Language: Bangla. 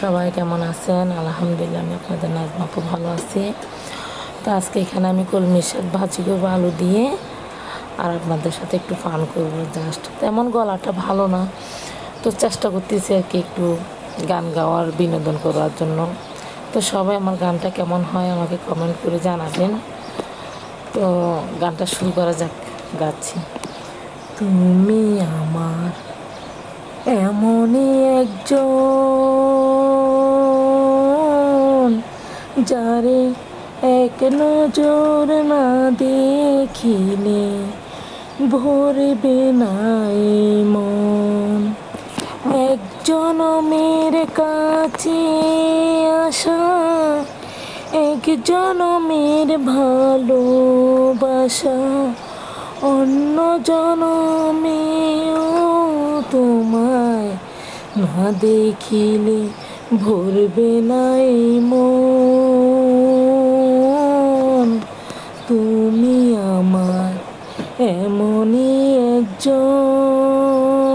সবাই কেমন আছেন? আলহামদুলিল্লাহ আমি আপনাদের নাজমা খুব ভালো আছি। তো আজকে এখানে আমি কলমি শাক, ভাজি করব, আলু দিয়ে। আর আপনাদের সাথে একটু ফান করব জাস্ট তেমন গলাটা ভালো না। তো চেষ্টা করতেছি আর কি একটু গান গাওয়ার, বিনোদন করার জন্য। তো সবাই আমার গানটা কেমন হয় আমাকে কমেন্ট করে জানাবেন। তো গানটা শুরু করা যাক, গাচ্ছি। তুমি আমার এমনই একজন। যারে এক নজর না দেখিলে ভরবে না এই মন। এক জনমের কাছে আসা এক জনমের ভালোবাসা, অন্য জনমেও তোমায় না দেখিলে ভরবে না এই মন। এমনই একজন